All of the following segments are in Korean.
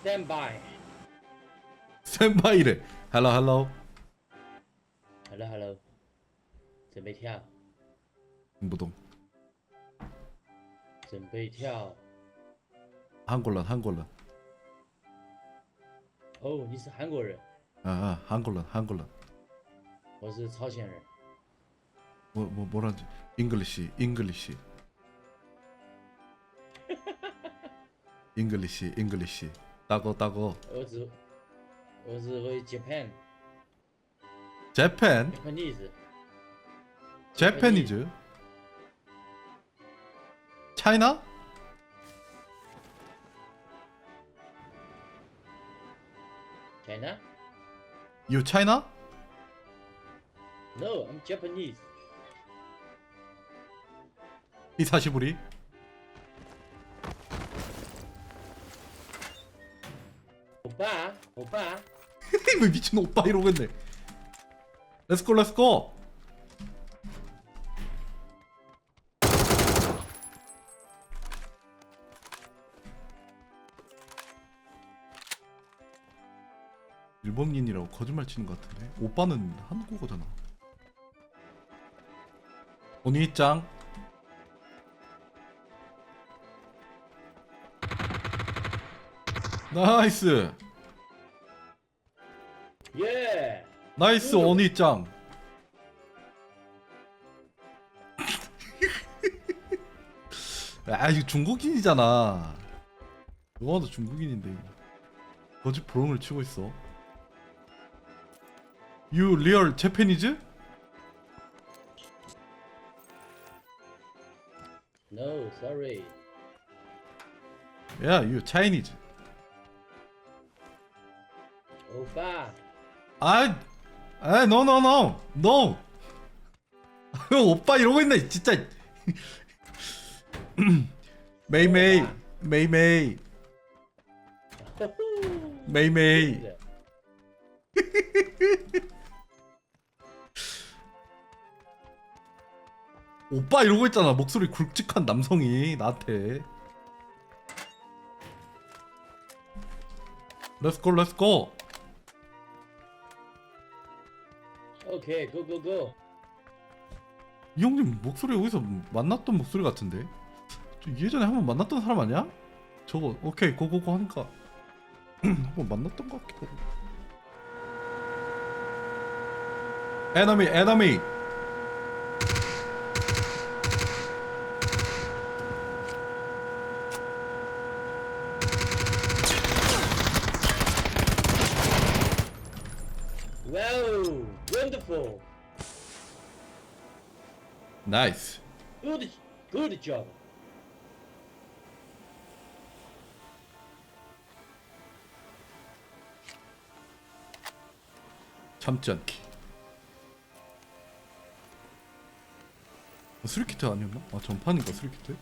Stand by. 스탠바이래. 헬로 헬로. Hello hello. 准备跳， 무동. 准备跳。 한골란 한골란. 哦，你是韩国人， 아, 아 한골란 한골란. 我是朝鲜人。 뭐, 뭐 뭐라지? 잉글리시 잉글리시. 잉글리시 잉글리시. 따고 따고. 我只我只会 Japan 재팬 Japanese。 재패니즈. 차이나? China? 유 차이나? No, I'm Japanese. 이사시부리. 오빠, 오빠. 왜 미친 오빠 이러고 있네. 렛츠고 렛츠고. 일본인이라고 거짓말 치는 것 같은데 오빠는 한국어잖아. 오니짱 나이스 나이스 오니짱 아 이거 중국인이잖아 너가도 중국인인데 거짓 보롱을 치고 있어 You real Japanese? No, sorry. Yeah, you Chinese 오빠. 아, no, no, no. 오빠 이러고 있네, 진짜. 메이메이, 메이메이, 메이메이. 오빠 이러고 있잖아. 목소리 굵직한 남성이 나한테. 렛츠고, 렛츠고. 오케이, 고고고. 이 형님 목소리 어디서 만났던 목소리 같은데? 저 예전에 한번 만났던 사람 아니야? 저거 오케이 고고고 하니까 한번 만났던 것 같기도 하고 에너미 에너미 나이스 Good, good job. 참지 않기 어, 스리키트 아니었나? 아 전판인가 스리키트?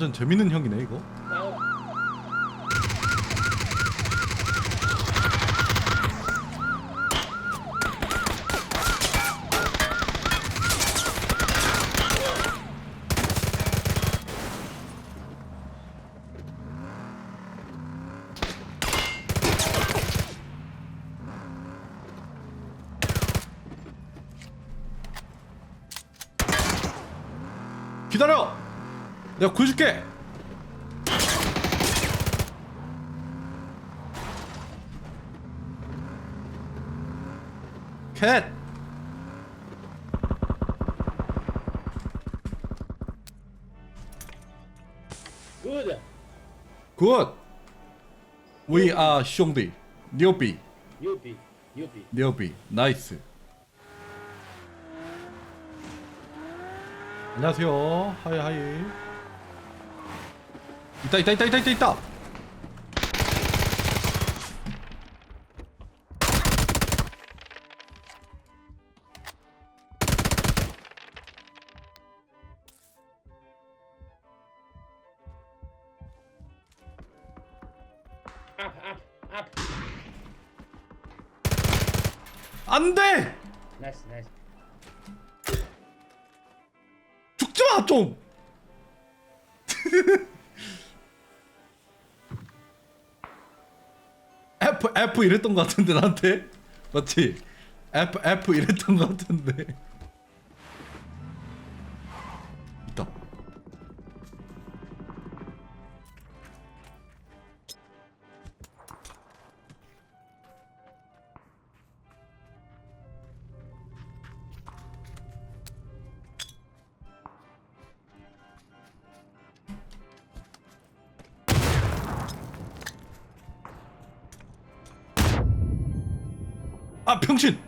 완전 재밌는 형이네 이거. 기다려! 내가 구해줄게! 캣! Good. 굿! We are兄弟 뉴비 유비, 유비. 뉴비 나이스 안녕하세요 하이 하이 있다 있다 있다 있다 있다 있다. 안돼! 나이스 나이스. 죽지마 좀! F 이랬던 것 같은데 나한테 맞지? F F 이랬던 것 같은데 아 병신.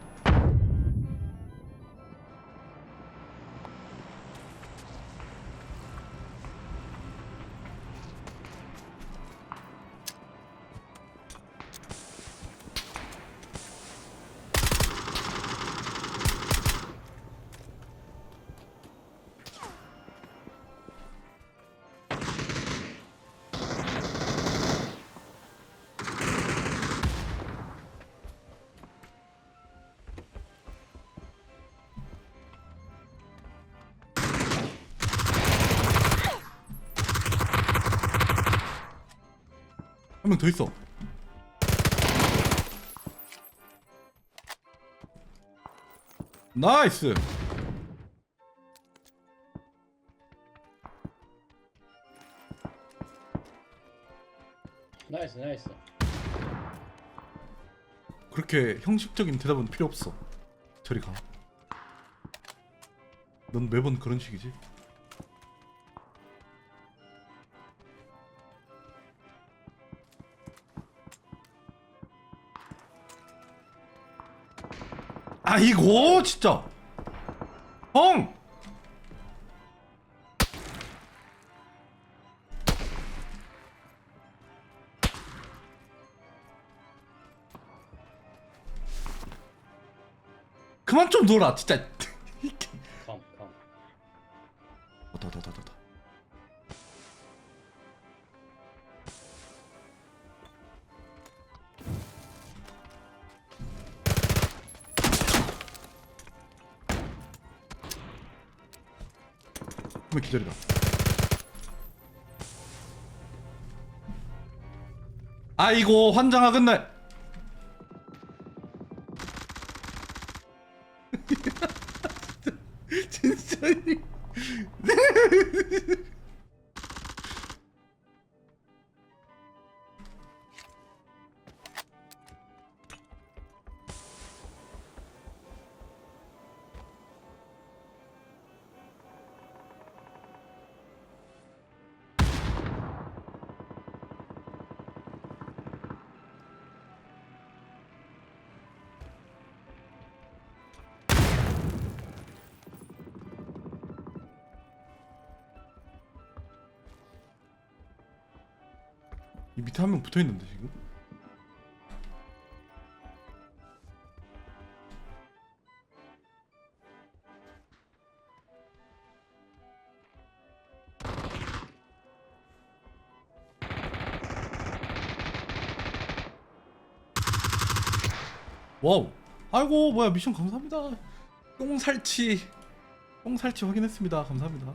더 있어. 나이스. Nice, nice. 그렇게 형식적인 대답은 필요 없어. 저리 가. 넌 매번 그런 식이지? 아이고 진짜. 형. 그만 좀 놀아 진짜. 기다리다. 아이고 환장하겠네. 밑에 한 명 붙어 있는데 지금. 와우. 아이고 뭐야 미션 감사합니다. 똥살치. 똥살치 확인했습니다. 감사합니다.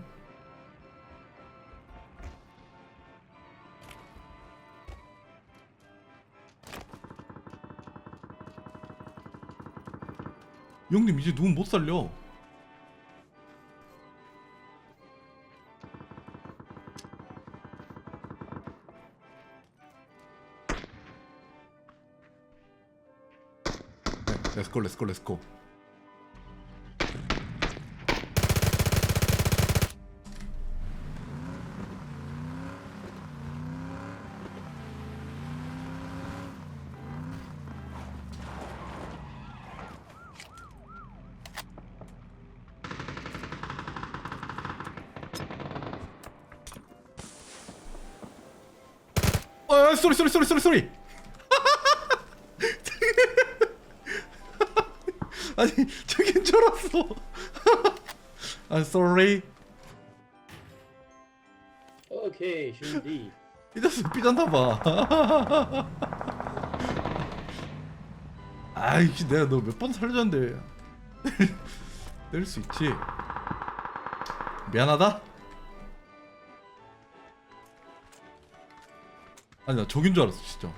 형님 이제 누군 못 살려. 네, 렛츠고 렛츠고 렛츠고. 쏘리. 아니 저긴 줄 알았어. 아 sorry. Okay, should be. 삐졌어 삐졌나 봐. 아이 내가 너 몇 번 살려줬는데 때릴 수 있지 미안하다 아니 나 적인 줄 알았어 진짜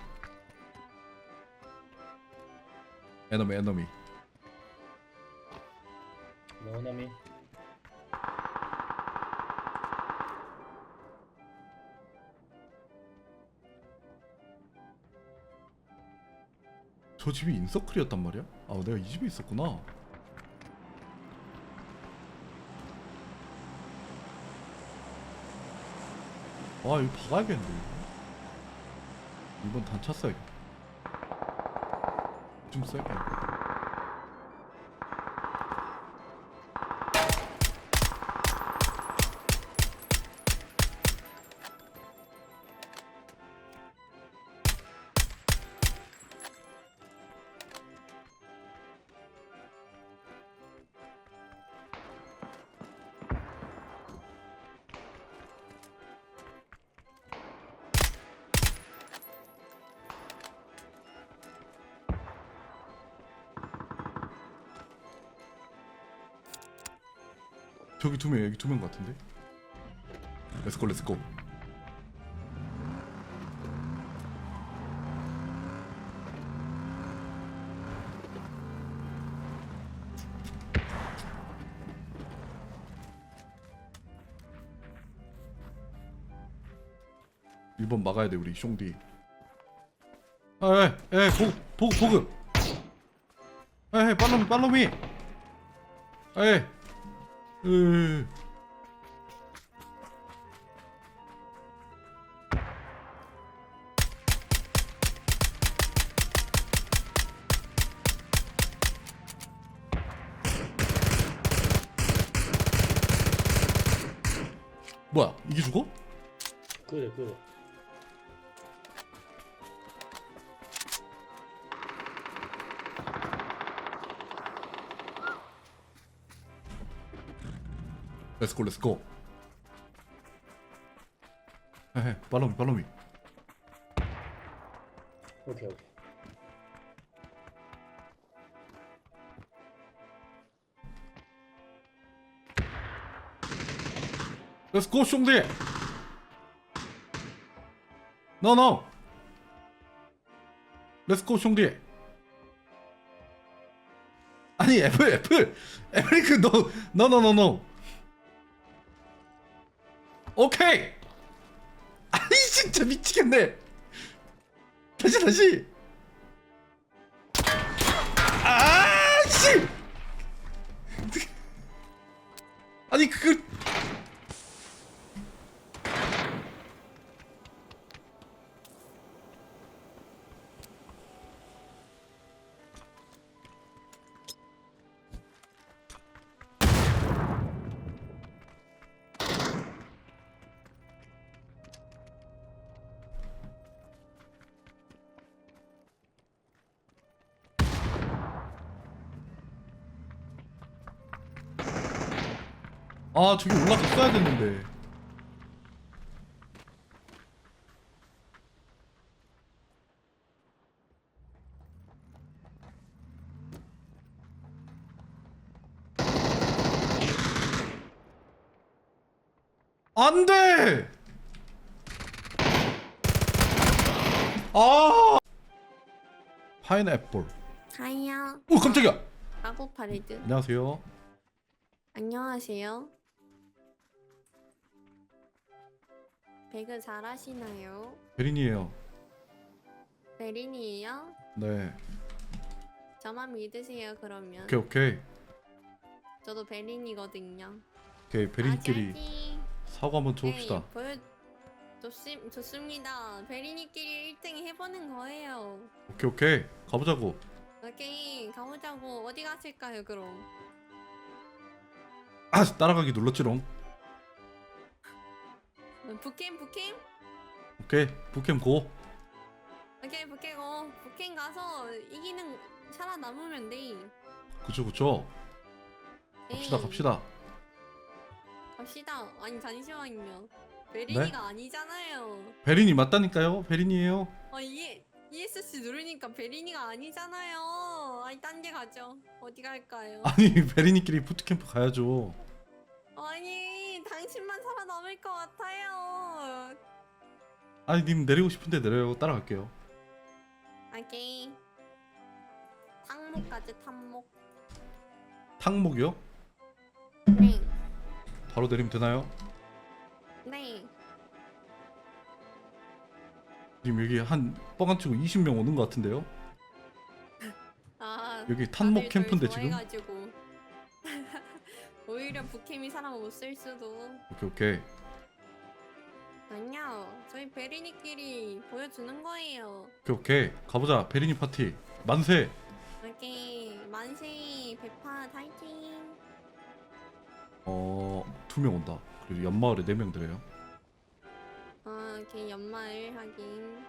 에너미 에너미 enemy. 저 집이 인서클이었단 말이야? 아 내가 이 집에 있었구나 와 이거 박아야겠는데 이번 써야겠다 좀 써야 저기 두 명 여기 두 명 같은데? 렛츠고 렛츠고 일번 막아야 돼 우리 숑디. 에에 보고 보고 보급. 에에 팔로미 팔로미 에이 으. 뭐야 이게 죽어? Good, good. 렛츠고 렛츠고 헤헤 팔로미 팔로미. Okay, okay. 렛츠고 숑디 노노 렛츠고 숑디 아니 애플 애플. 에메리크 노노노노노 오케이. 아니 진짜 미치겠네. 다시 다시. 아 씨. 아니 그 아 저기 올라갔어야 됐는데 안돼 아 파인애플 하이요. 오 깜짝이야 아고 파레드. 안녕하세요 안녕하세요. 배그 잘하시나요? 베린이에요 베린이에요? 네 저만 믿으세요 그러면. 오케이 오케이 저도 베린이거든요. 오케이 베린이끼리 아자지. 사고 한번 쳐봅시다 네, 보여 좋습, 좋습니다. 베린이끼리 1등 해보는 거예요. 오케이 오케이 가보자고 오케이 가보자고 어디 갔을까요 그럼? 아 따라가기 눌렀지롱 북캠 북캠? 오케이 부캠 고 오케이 북캠 어 북캠 가서 이기는 살아남으면 돼. 그쵸 그쵸 갑시다 에이. 갑시다 갑시다. 아니 잠시만요. 네? 베린이가 아니잖아요. 베린이 맞다니까요 베린이에요 아 이해 ESC 누르니까 베리니가 아니잖아요. 아니 딴 데 가죠. 어디 갈까요? 아니 베리니끼리 부트캠프 가야죠 아니 당신만 살아남을 것 같아요. 아니 님 내리고 싶은데 내려요 따라갈게요 오케이. 탕목 가지 탕목. 탕목이요? 네. 바로 내리면 되나요? 네. 님 여기 한 뻥안 치고 20명 오는 것 같은데요? 아. 여기 탄목 다들 캠프인데 지금? 좋아해가지고. 오히려 북캠이 사람을 못쓸 수도. 오케이 오케이 아니요. 저희 베리니끼리 보여주는 거예요. 오케이 오케이 가보자 베리니 파티 만세 오케이. 만세 배파 파이팅. 어두 명 온다 그리고 연마을에 네 명 들어요 아, 오케이 연말 하긴.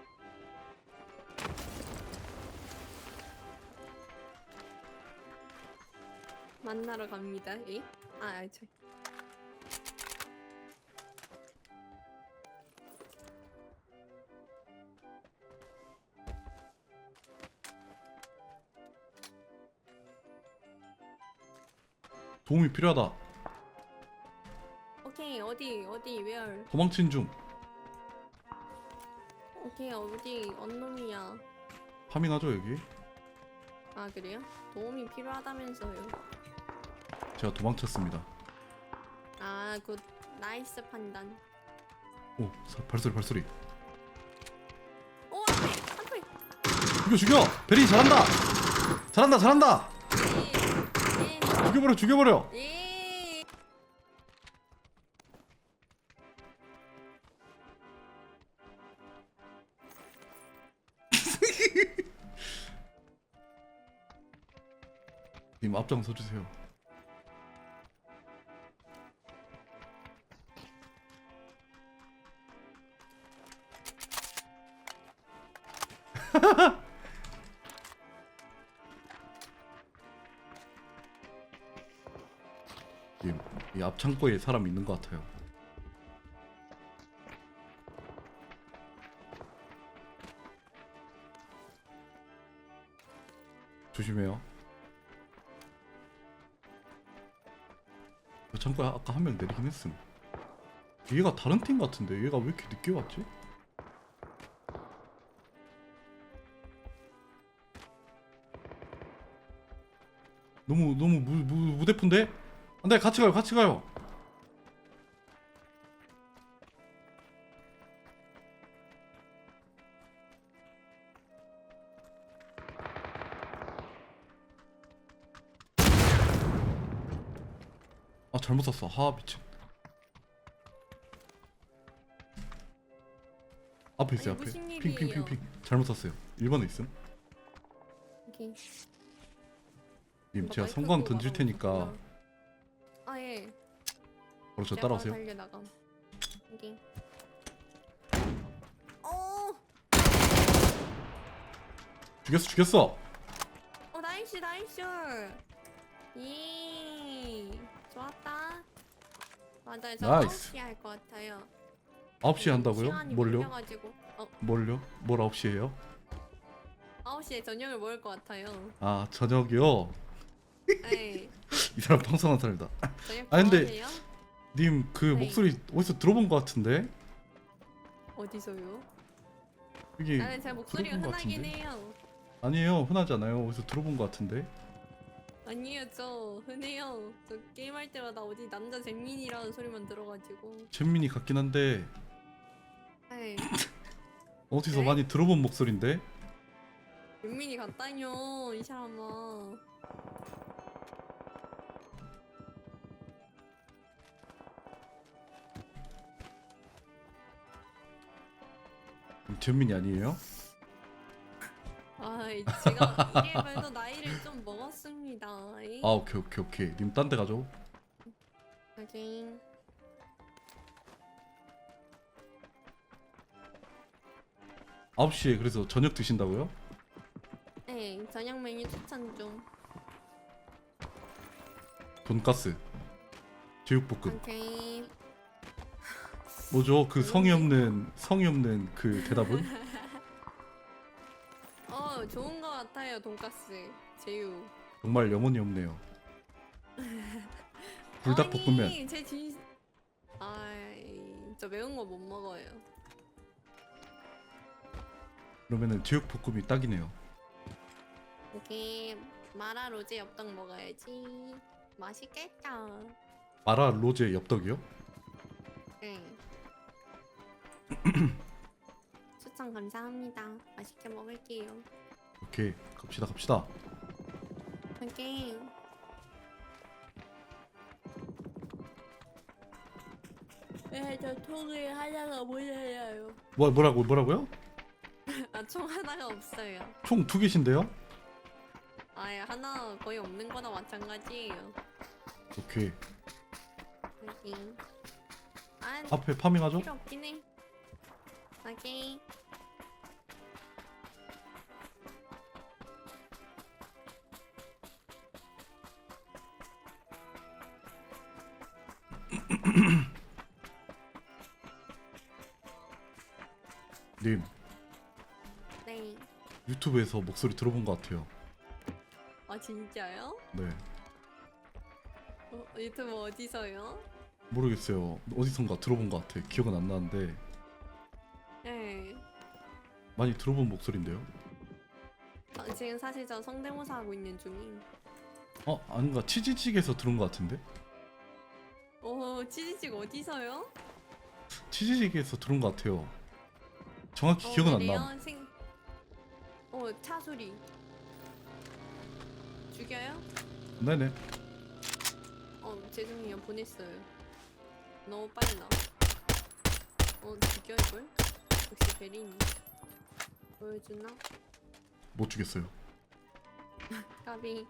만나러 갑니다. 에? 아, 아, 저. 도움이 필요하다 오케이 어디 어디 where? 도망친 중 오케이 어디 언놈이야? 파밍하죠 여기 아 그래요? 도움이 필요하다면서요. 제가 도망쳤습니다 아, 굿 나이스 판단. 오 사- 발소리 발소리 오 앞에. 죽여 죽여 베리니 잘한다 잘한다 잘한다 예. 죽여버려 죽여버려 예. 예. 님 앞장 서주세요 님, 이 앞창고에 사람 있는 것 같아요. 조심해요. 저 창고에 아까 한 명 내리긴 했음. 얘가 다른 팀 같은데 얘가 왜 이렇게 늦게 왔지? 너무 너무 무, 무, 무대푼데? 안돼 같이 가요 같이 가요. 아 잘못 샀어. 하 미친. 앞에 있어요 아니, 앞에. 무슨 핑핑핑핑? 잘못 샀어요. 1번에 있음. 오케이. 님뭐 제가 마이크 성광 끄고 던질 테니까. 아 예. 바로 저 따라오세요 달려 나감. 여기. 어, 죽였어 죽였어 어 나이스 나이스. 예. 좋았다. 맞아요. 저 나이스. 9시 할것 같아요. 9시에 한다고요? 시간이 뭘요? 걸려가지고. 어, 뭘요? 뭘 9시에요? 9시에 저녁을 먹을 것 같아요. 아 저녁이요? 네. 이 사람 방송한 사람이다 아, 근데- 좋아하세요? 님 그 네. 목소리 어디서 들어본 것 같은데? 어디서요? 여기 나는 제 목소리가 들어본 것 흔하긴 같은데? 해요. 아니에요 흔하지 않아요 어디서 들어본 것 같은데? 아니에요 저 흔해요. 저 게임할 때마다 어디 남자 잼민이라는 소리만 들어가지고. 잼민이 같긴 한데 네. 어디서 네? 많이 들어본 목소리인데? 윤민이 같다뇨 이 사람아. 음, 잼민이 아니에요? 아 제가 이래봬도 나이를 좀 먹었습니다. 아 오케이 오케이 오케이 님 딴 데 가죠 하긴. 아홉 시에 그래서 저녁 드신다고요? 네 저녁 메뉴 추천 좀. 돈가스 제육볶음 오케이. 뭐죠 그 성의 없는 성의 없는 그 대답은? 좋은 거 같아요 돈까스 제육 정말 영혼이 없네요. 불닭볶음면. 아니 제 진... 아이 저 매운 거 못 먹어요 그러면은 제육볶음이 딱이네요. 이렇게 마라 로제 엽떡 먹어야지 맛있겠다 마라 로제 엽떡이요? 응 추천 감사합니다. 맛있게 먹을게요. 오케이 갑시다 갑시다. 오케이. 네저 통을 하나가 모자라요. 뭐 뭐라고 뭐라고요? 아 총 하나가 없어요. 총 두 개신데요? 아예 하나 거의 없는 거나 마찬가지예요. 오케이. 여기 아 앞에 파밍하죠? 필요 없긴 해 오케이 님 네. 유튜브에서 목소리 들어본 것 같아요. 아 진짜요? 네 어, 유튜브 어디서요? 모르겠어요. 어디선가 들어본 것 같아. 기억은 안 나는데 네. 많이 들어본 목소리인데요. 아, 지금 사실 저 성대모사 하고 있는 중임. 어 아닌가 치즈직에서 들은 것 같은데? 오 치즈직 어디서요? 치즈직에서 들은 것 같아요. 정확히 어, 기억은 안 그래요? 나. 생... 어 차소리. 죽여요? 네네. 어 죄송해요 보냈어요. 너무 빨라. 어 죽여 이걸? 역시 베리니. 보여주나? 못 주겠어요. 까비.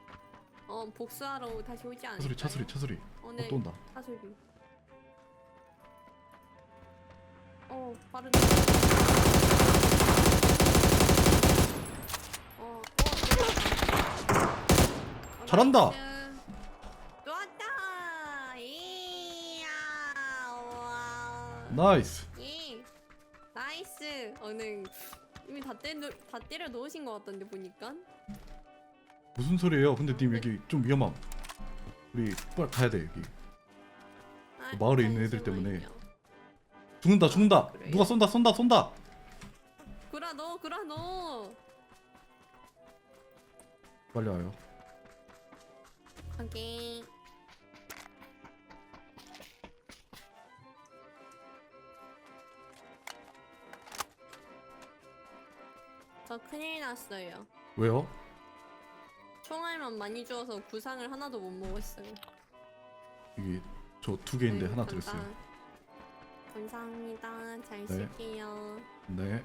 어 복수하러 다시 오지 않을까요? 차소리 차소리 차소리. 어, 어, 네. 또 온다. 차소리. 어 빠르다. 어, 어. 어, 잘한다. 나이스. 좋았다. 이야. 와. 나이스. 때려 다 때려 놓으신 것 같던데 보니까. 무슨 소리예요? 근데 님 여기 좀 위험함. 우리 빨리 가야 돼 여기. 아, 마을에 있는 애들 때문에. 잠시만요. 죽는다 죽는다. 그래요? 누가 쏜다 쏜다 쏜다. 구라 너 구라 너. 빨리 와요. 오케이. 저 큰일 났어요. 왜요? 총알만 많이 주어서 구상을 하나도 못 먹었어요. 이게 저 두 개인데 아이고, 하나 감사- 드렸어요. 감사합니다. 잘 네. 쓸게요. 네.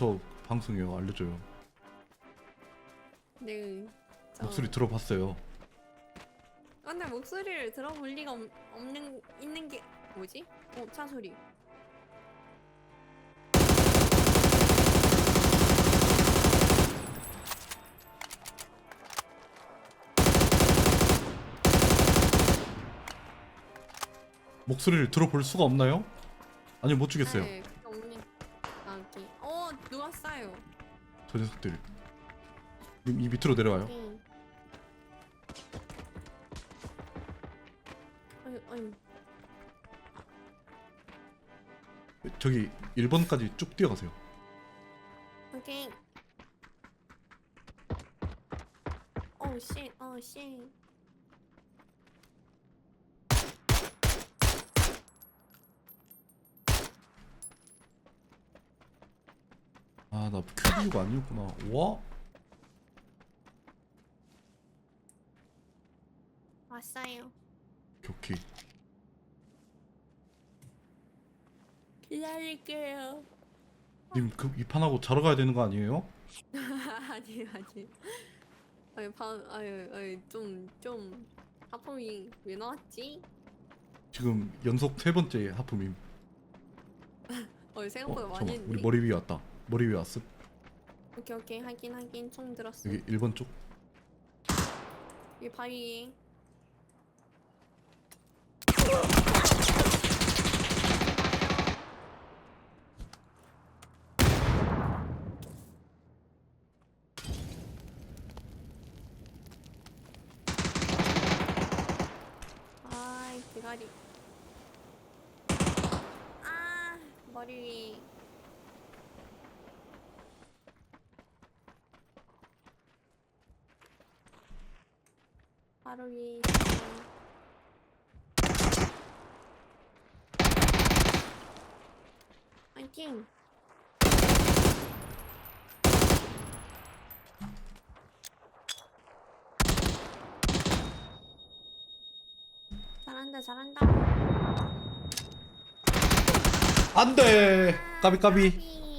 어디서 방송해요? 알려줘요. 네. 저- 목소리 들어봤어요. 아, 근데 목소리를 들어볼 리가 없, 없는 있는 게 뭐지? 어, 차 소리. 목소리를 들어볼 수가 없나요? 아니 못 주겠어요. 네, 저 녀석들. 님이 밑으로 내려와요. 오케이. 아유, 아유. 저기 1번까지 쭉 뛰어가세요. 오케이. 오, 씨, 어, 씨. 아나 큐비가 아니었구나. 와? 왔어요. 오케이. 기다릴게요. 님 그 이 판하고 자러 가야 되는 거 아니에요? 아니, 아니. 아유, 반, 아유, 아유, 좀, 좀. 하품이 왜 나왔지? 지금 연속 세 번째 하품임. 어 생각보다 어, 많이 했네. 우리 머리 위에 왔다 머리 위에 왔음 오케이 오케이 하긴 하긴 총 들었어. 여기 1번 쪽 여기 바위. 아이 대가리. 아 머리 위. 바로 위에 있어요. 파이팅! 잘한다 잘한다 안돼 까비 까비 까비.